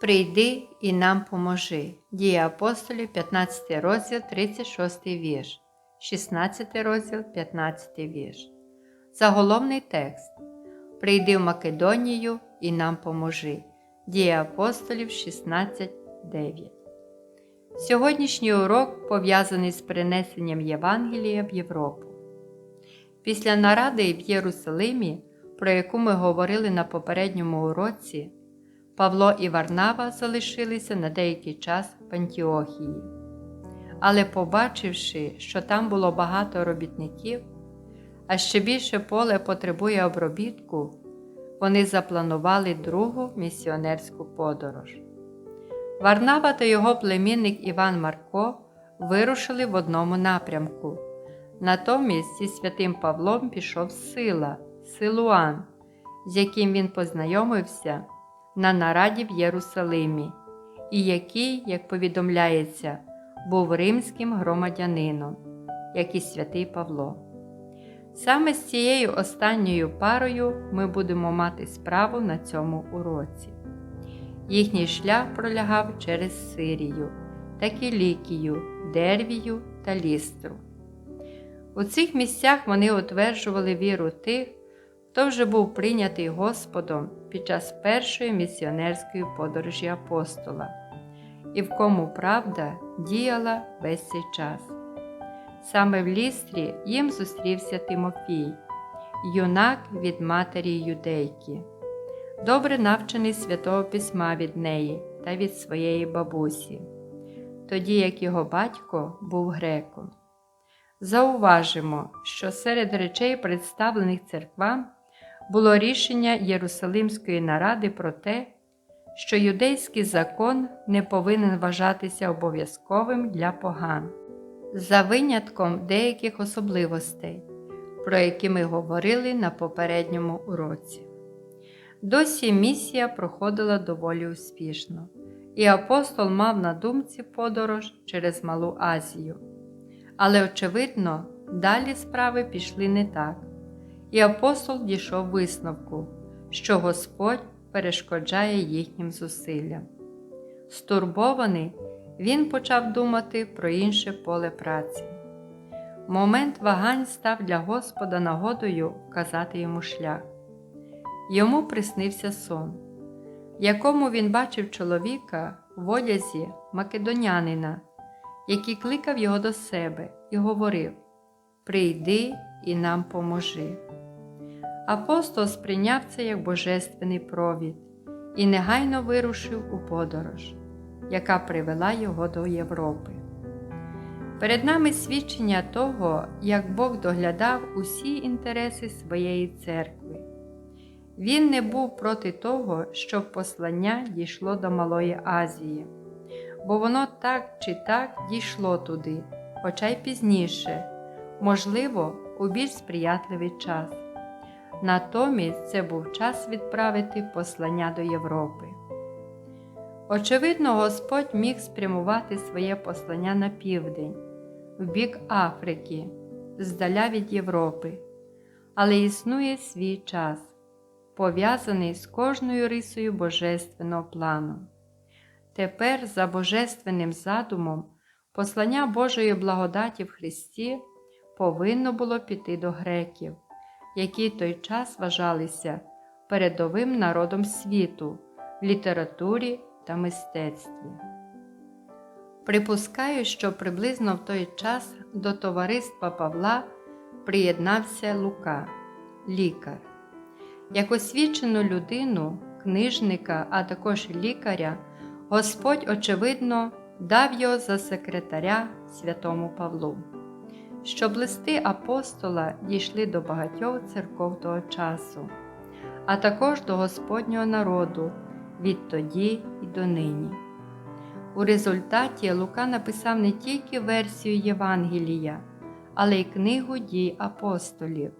Прийди і нам поможи. Дія апостолів, 15 розділ, 36 вірш, 16 розділ, 15 вірш. Заголовний текст. Прийди в Македонію і нам поможи. Дія апостолів 16.9. Сьогоднішній урок пов'язаний з перенесенням Євангелія в Європу. Після наради в Єрусалимі, про яку ми говорили на попередньому уроці, Павло і Варнава залишилися на деякий час в Антіохії. Але, побачивши, що там було багато робітників, а ще більше поле потребує обробітку, вони запланували другу місіонерську подорож. Варнава та його племінник Іван Марко вирушили в одному напрямку. Натомість зі святим Павлом пішов Сила, Силуан, з яким він познайомився на нараді в Єрусалимі, і який, як повідомляється, був римським громадянином, як і святий Павло. Саме з цією останньою парою ми будемо мати справу на цьому уроці. Їхній шлях пролягав через Сирію, Такілікію, Дервію та Лістру. У цих місцях вони утверджували віру тих, хто вже був прийнятий Господом під час першої місіонерської подорожі апостола, і в кому правда діяла весь цей час. Саме в лістрі їм зустрівся Тимофій, юнак від матері юдейки, добре навчений святого письма від неї та від своєї бабусі, тоді як його батько був греком. Зауважимо, що серед речей, представлених церквам, було рішення Єрусалимської наради про те, що юдейський закон не повинен вважатися обов'язковим для поган, за винятком деяких особливостей, про які ми говорили на попередньому уроці. Досі місія проходила доволі успішно, і апостол мав на думці подорож через Малу Азію. Але, очевидно, далі справи пішли не так, і апостол дійшов висновку, що Господь перешкоджає їхнім зусиллям. Стурбований, він почав думати про інше поле праці. Момент вагань став для Господа нагодою вказати йому шлях. Йому приснився сон, якому він бачив чоловіка в одязі македонянина, який кликав його до себе і говорив: Прийди і нам поможи. Апостол сприйняв це як божественний провід і негайно вирушив у подорож, яка привела його до Європи. Перед нами свідчення того, як Бог доглядав усі інтереси своєї церкви. Він не був проти того, щоб послання дійшло до Малої Азії, бо воно так чи так дійшло туди, хоча й пізніше, можливо, у більш сприятливий час. Натомість це був час відправити послання до Європи. Очевидно, Господь міг спрямувати своє послання на південь, в бік Африки, здаля від Європи, але існує свій час, пов'язаний з кожною рисою Божественного плану. Тепер, за Божественним задумом, послання Божої благодаті в Христі повинно було піти до греків які той час вважалися передовим народом світу в літературі та мистецтві. Припускаю, що приблизно в той час до товариства Павла приєднався Лука, лікар. Як освічену людину, книжника, а також лікаря, Господь, очевидно, дав його за секретаря святому Павлу щоб листи апостола дійшли до багатьох церков того часу, а також до Господнього народу відтоді і донині. У результаті Лука написав не тільки версію Євангелія, але й книгу дій апостолів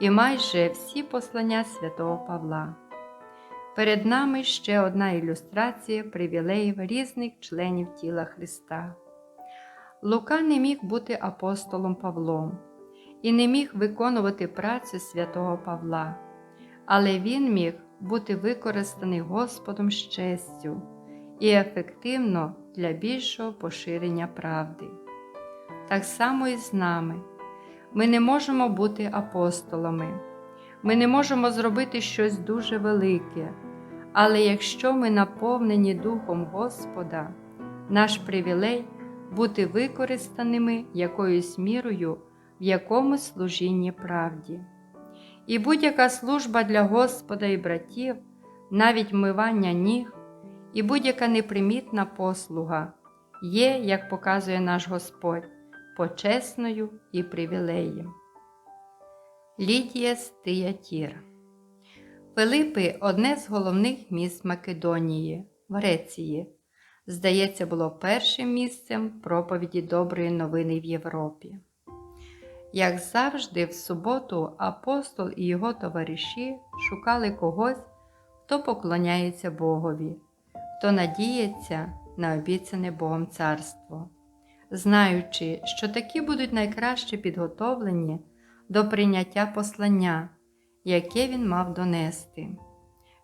і майже всі послання святого Павла. Перед нами ще одна ілюстрація привілеїв різних членів тіла Христа. Лука не міг бути апостолом Павлом і не міг виконувати працю святого Павла, але він міг бути використаний Господом з честю і ефективно для більшого поширення правди. Так само і з нами. Ми не можемо бути апостолами, ми не можемо зробити щось дуже велике, але якщо ми наповнені Духом Господа, наш привілей бути використаними якоюсь мірою в якомусь служінні правді. І будь-яка служба для Господа і братів, навіть мивання ніг, і будь-яка непримітна послуга є, як показує наш Господь, почесною і привілеєм. Лідія з Тиятір Филипи одне з головних міст Македонії, Греції. Здається, було першим місцем проповіді доброї новини в Європі. Як завжди, в суботу апостол і його товариші шукали когось, хто поклоняється Богові, хто надіється на обіцяне Богом царство, знаючи, що такі будуть найкраще підготовлені до прийняття послання, яке він мав донести,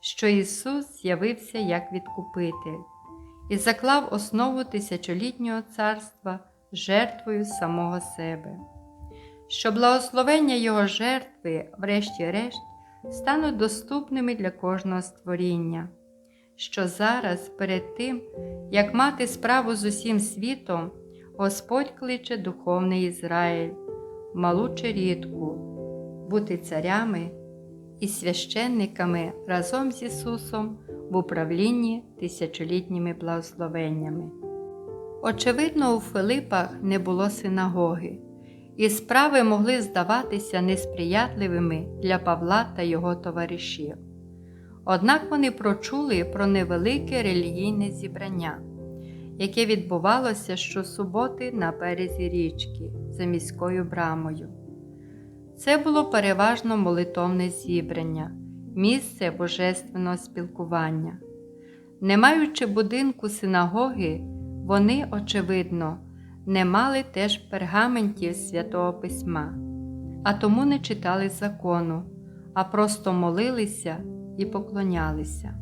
що Ісус з'явився як відкупитель і заклав основу тисячолітнього царства жертвою самого себе. Що благословення Його жертви, врешті-решт, стануть доступними для кожного створіння, що зараз, перед тим, як мати справу з усім світом, Господь кличе духовний Ізраїль, малу черідку, бути царями і священниками разом з Ісусом в управлінні тисячолітніми благословеннями. Очевидно, у Филипах не було синагоги і справи могли здаватися несприятливими для Павла та його товаришів. Однак вони прочули про невелике релігійне зібрання, яке відбувалося щосуботи на березі річки за міською брамою. Це було переважно молитовне зібрання, місце божественного спілкування. Не маючи будинку синагоги, вони, очевидно, не мали теж пергаментів святого письма, а тому не читали закону, а просто молилися і поклонялися.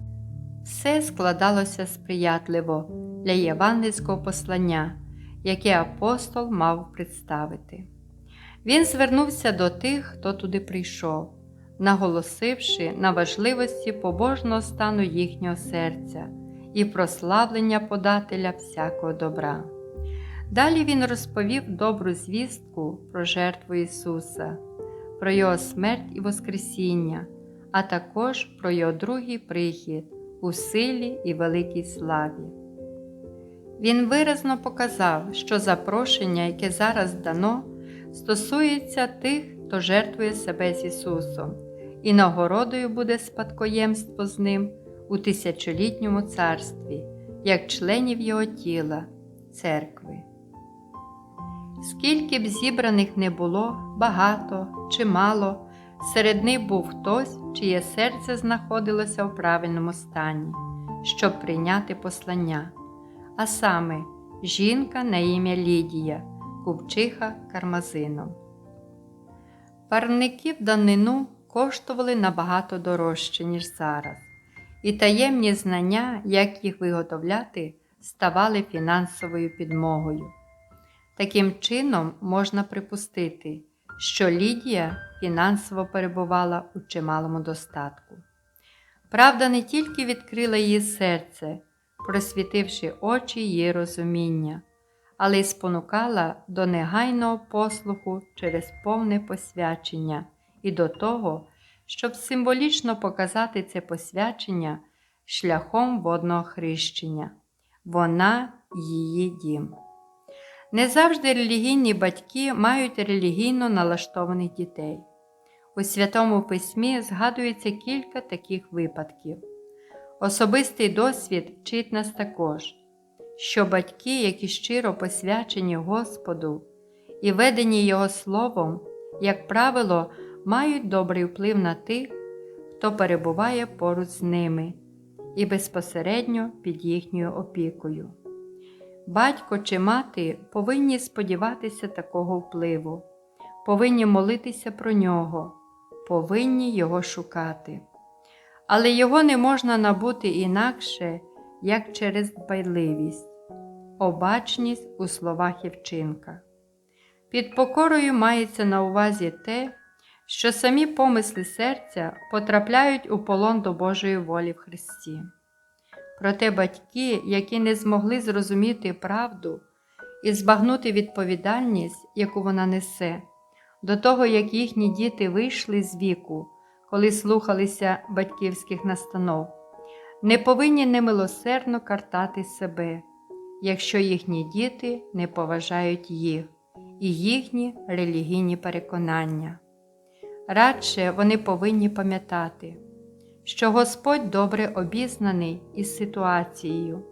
Все складалося сприятливо для євангельського послання, яке апостол мав представити. Він звернувся до тих, хто туди прийшов, наголосивши на важливості побожного стану їхнього серця і прославлення подателя всякого добра. Далі він розповів добру звістку про жертву Ісуса, про Його смерть і Воскресіння, а також про Його другий прихід у силі і великій славі. Він виразно показав, що запрошення, яке зараз дано, стосується тих, хто жертвує себе з Ісусом, і нагородою буде спадкоємство з Ним у тисячолітньому царстві, як членів Його тіла, церкви. Скільки б зібраних не було, багато чи мало, серед них був хтось, чиє серце знаходилося в правильному стані, щоб прийняти послання, а саме жінка на ім'я Лідія, купчиха кармазином. Парники в данину коштували набагато дорожче, ніж зараз, і таємні знання, як їх виготовляти, ставали фінансовою підмогою. Таким чином, можна припустити, що Лідія фінансово перебувала у чималому достатку. Правда не тільки відкрила її серце, просвітивши очі її розуміння, але й спонукала до негайного послуху через повне посвячення і до того, щоб символічно показати це посвячення шляхом водного хрещення. Вона її дім. Не завжди релігійні батьки мають релігійно налаштованих дітей. У Святому Письмі згадується кілька таких випадків. Особистий досвід вчить нас також, що батьки, які щиро посвячені Господу і ведені Його Словом, як правило, мають добрий вплив на тих, хто перебуває поруч з ними і безпосередньо під їхньою опікою. Батько чи мати повинні сподіватися такого впливу, повинні молитися про нього, повинні його шукати. Але його не можна набути інакше, як через дбайливість, обачність у словах і вчинках. Під покорою мається на увазі те, що самі помисли серця потрапляють у полон до Божої волі в Христі. Проте батьки, які не змогли зрозуміти правду і збагнути відповідальність, яку вона несе, до того, як їхні діти вийшли з віку, коли слухалися батьківських настанов, не повинні немилосердно картати себе, якщо їхні діти не поважають їх і їхні релігійні переконання. Радше вони повинні пам'ятати, що Господь добре обізнаний із ситуацією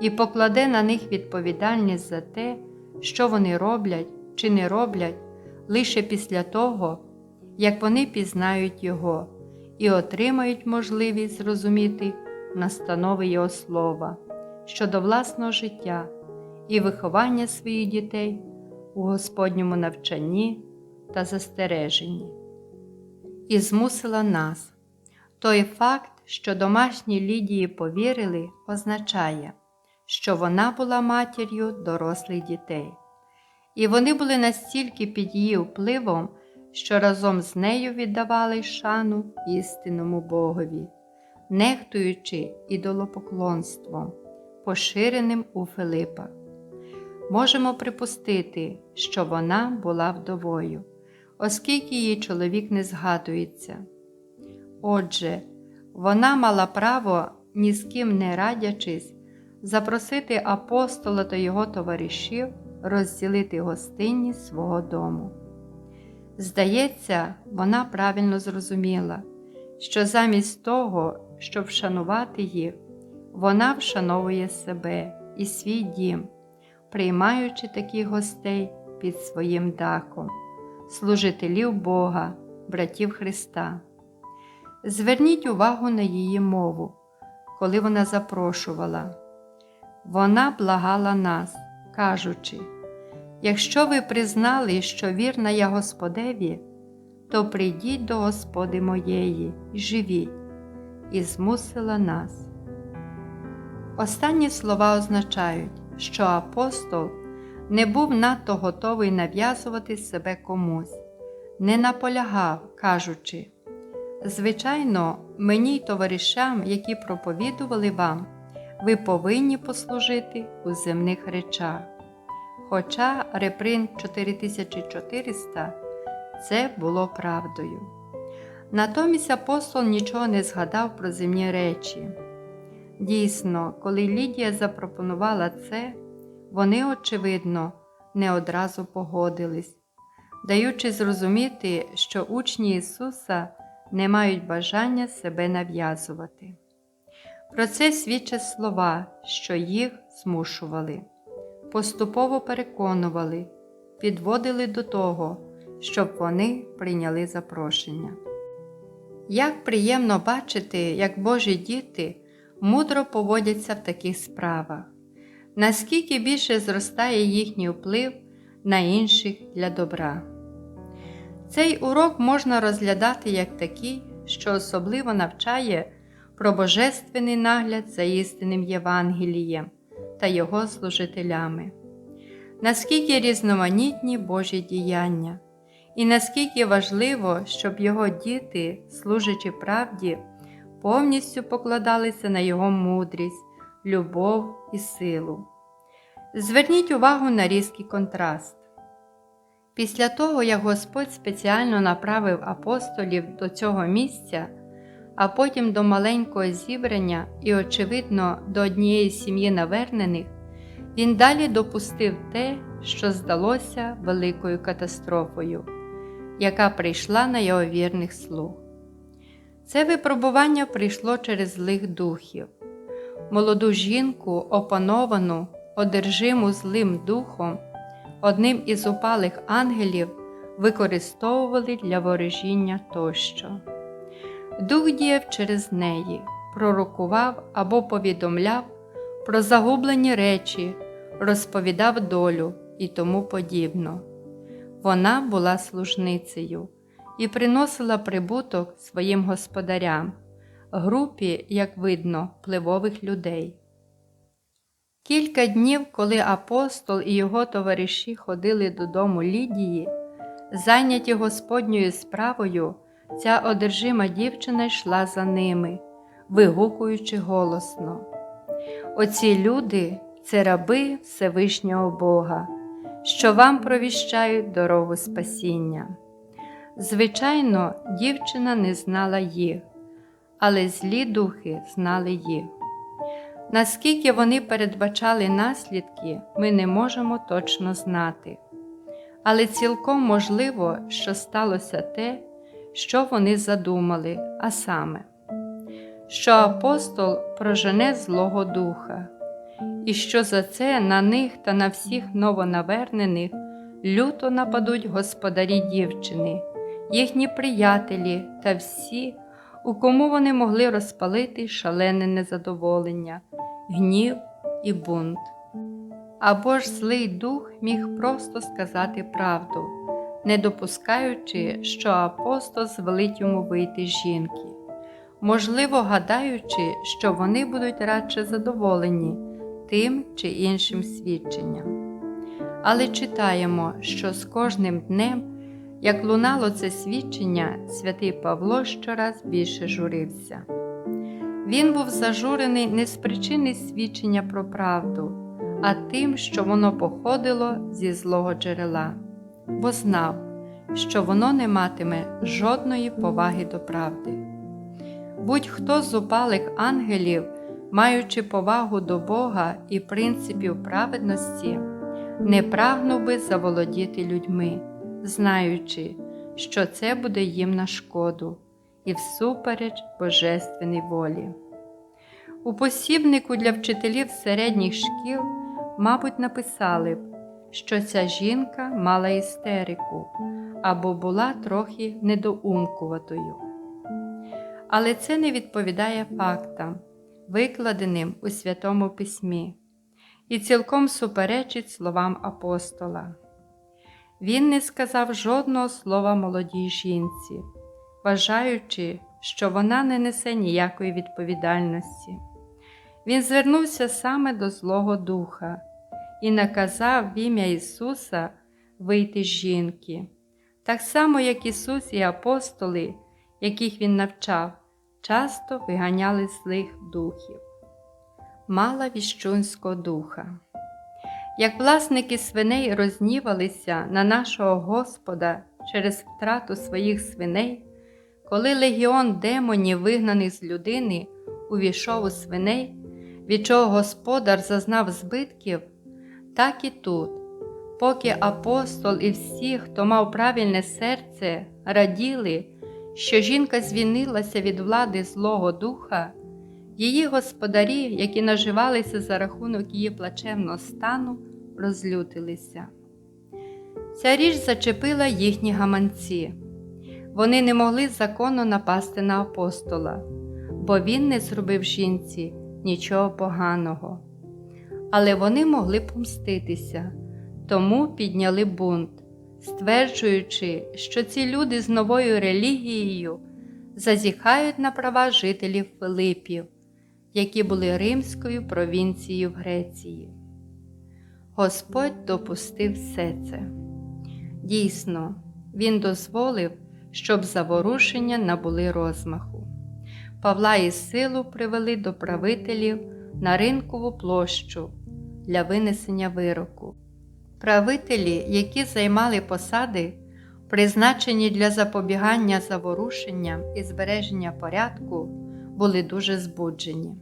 і покладе на них відповідальність за те, що вони роблять чи не роблять лише після того, як вони пізнають Його і отримають можливість зрозуміти настанови Його слова щодо власного життя і виховання своїх дітей у Господньому навчанні та застереженні. І змусила нас. Той факт, що домашні Лідії повірили, означає, що вона була матір'ю дорослих дітей, і вони були настільки під її впливом, що разом з нею віддавали шану істинному Богові, нехтуючи ідолопоклонством, поширеним у Филипах. Можемо припустити, що вона була вдовою, оскільки її чоловік не згадується. Отже, вона мала право, ні з ким не радячись, запросити апостола та його товаришів розділити гостинність свого дому. Здається, вона правильно зрозуміла, що замість того, щоб вшанувати їх, вона вшановує себе і свій дім, приймаючи таких гостей під своїм дахом, служителів Бога, братів Христа. Зверніть увагу на її мову, коли вона запрошувала. Вона благала нас, кажучи: якщо ви признали, що вірна я Господеві, то прийдіть до Господи моєї і живіть, і змусила нас. Останні слова означають, що апостол не був надто готовий нав'язувати себе комусь, не наполягав, кажучи, звичайно, мені й товаришам, які проповідували вам, ви повинні послужити у земних речах. Хоча репринт 4400 це було правдою. Натомість апостол нічого не згадав про земні речі. Дійсно, коли Лідія запропонувала це, вони, очевидно, не одразу погодились, даючи зрозуміти, що учні Ісуса не мають бажання себе нав'язувати. Про це свідчать слова, що їх змушували, поступово переконували, підводили до того, щоб вони прийняли запрошення. Як приємно бачити, як Божі діти мудро поводяться в таких справах, наскільки більше зростає їхній вплив на інших для добра. Цей урок можна розглядати як такий, що особливо навчає про божественний нагляд за істинним Євангелієм та його служителями, наскільки різноманітні Божі діяння, і наскільки важливо, щоб його діти, служачи правді, повністю покладалися на його мудрість, любов і силу. Зверніть увагу на різкий контраст. Після того, як Господь спеціально направив апостолів до цього місця, а потім до маленького зібрання і, очевидно, до однієї сім'ї навернених, він далі допустив те, що здалося великою катастрофою, яка прийшла на його вірних слуг. Це випробування прийшло через злих духів. Молоду жінку, опановану, одержиму злим духом, одним із упалих ангелів використовували для ворожіння тощо. Дух діяв через неї, пророкував або повідомляв про загублені речі, розповідав долю і тому подібно. Вона була служницею і приносила прибуток своїм господарям, групі, як видно, пливових людей. Кілька днів, коли апостол і його товариші ходили додому Лідії, зайняті Господньою справою, ця одержима дівчина йшла за ними, вигукуючи голосно. Оці люди це раби Всевишнього Бога, що вам провіщають дорогу спасіння. Звичайно, дівчина не знала їх, але злі духи знали їх. Наскільки вони передбачали наслідки, ми не можемо точно знати. Але цілком можливо, що сталося те, що вони задумали, а саме, що апостол прожене Злого Духа, і що за це на них та на всіх новонавернених люто нападуть господарі дівчини, їхні приятелі та всі, у кому вони могли розпалити шалене незадоволення, гнів і бунт. Або ж злий дух міг просто сказати правду, не допускаючи, що апостол звелить йому вийти жінки, можливо, гадаючи, що вони будуть радше задоволені тим чи іншим свідченням. Але читаємо, що з кожним днем, як лунало це свідчення, святий Павло щораз більше журився. Він був зажурений не з причини свідчення про правду, а тим, що воно походило зі злого джерела, бо знав, що воно не матиме жодної поваги до правди. Будь-хто з упалих ангелів, маючи повагу до Бога і принципів праведності, не прагнув би заволодіти людьми, знаючи, що це буде їм на шкоду і всупереч божественній волі. У посібнику для вчителів середніх шкіл, мабуть, написали б, що ця жінка мала істерику або була трохи недоумкуватою. Але це не відповідає фактам, викладеним у Святому Письмі, і цілком суперечить словам апостола. Він не сказав жодного слова молодій жінці, вважаючи, що вона не несе ніякої відповідальності. Він звернувся саме до Злого Духа і наказав в ім'я Ісуса вийти з жінки, так само, як Ісус і апостоли, яких Він навчав, часто виганяли злих духів. Мала віщунського духа. Як власники свиней рознівалися на нашого Господа через втрату своїх свиней, коли легіон демонів, вигнаних з людини, увійшов у свиней, від чого господар зазнав збитків, так і тут, поки апостол і всі, хто мав правильне серце, раділи, що жінка звільнилася від влади Злого Духа, її господарі, які наживалися за рахунок її плачевного стану, розлютилися. Ця річ зачепила їхні гаманці. Вони не могли законно напасти на апостола, бо він не зробив жінці нічого поганого. Але вони могли помститися, тому підняли бунт, стверджуючи, що ці люди з новою релігією зазіхають на права жителів Филипів, які були римською провінцією Греції. Господь допустив все це. Дійсно, Він дозволив, щоб заворушення набули розмаху. Павла і силу привели до правителів на ринкову площу для винесення вироку. Правителі, які займали посади, призначені для запобігання заворушенням і збереження порядку, були дуже збуджені.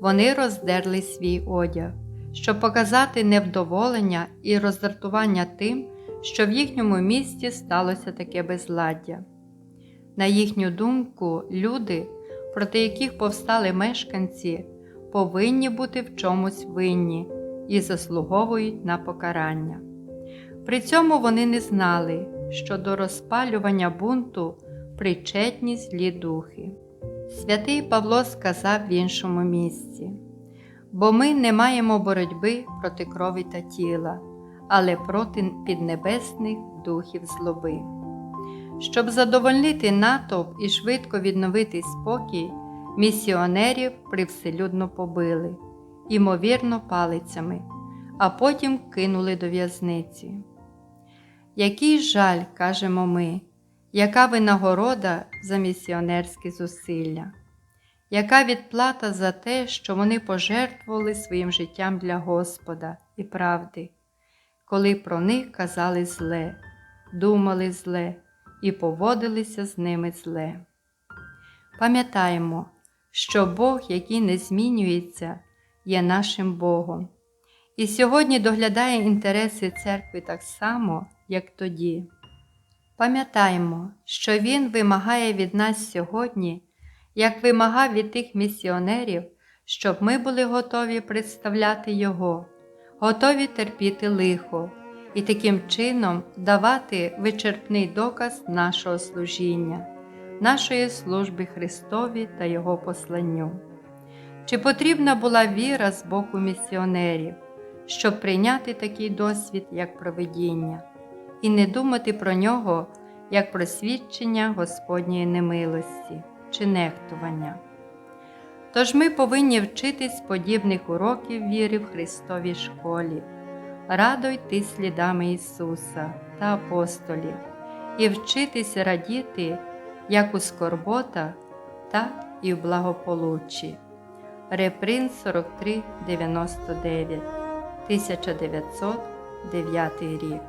Вони роздерли свій одяг, щоб показати невдоволення і роздратування тим, що в їхньому місті сталося таке безладдя. На їхню думку, люди, проти яких повстали мешканці, повинні бути в чомусь винні і заслуговують на покарання. При цьому вони не знали, що до розпалювання бунту причетні злі духи. Святий Павло сказав в іншому місці: бо ми не маємо боротьби проти крові та тіла, але проти піднебесних духів злоби. Щоб задовольнити натовп і швидко відновити спокій, місіонерів привселюдно побили імовірно, палицями, а потім кинули до в'язниці. Який жаль, кажемо ми, яка винагорода за місіонерські зусилля, яка відплата за те, що вони пожертвували своїм життям для Господа і правди, коли про них казали зле, думали зле і поводилися з ними зле. Пам'ятаємо, що Бог, який не змінюється, є нашим Богом, і сьогодні доглядає інтереси церкви так само, як тоді. Пам'ятаємо, що Він вимагає від нас сьогодні, як вимагав від тих місіонерів, щоб ми були готові представляти Його, готові терпіти лихо і таким чином давати вичерпний доказ нашого служіння, нашої служби Христові та Його посланню. Чи потрібна була віра з боку місіонерів, щоб прийняти такий досвід, як провидіння, і не думати про нього як про свідчення Господньої немилості чи нехтування? Тож ми повинні вчитись подібних уроків віри в Христовій школі, радо йти слідами Ісуса та апостолів і вчитись радіти як у скорботах, так і в благополуччі. Репринт 4399 1909 рік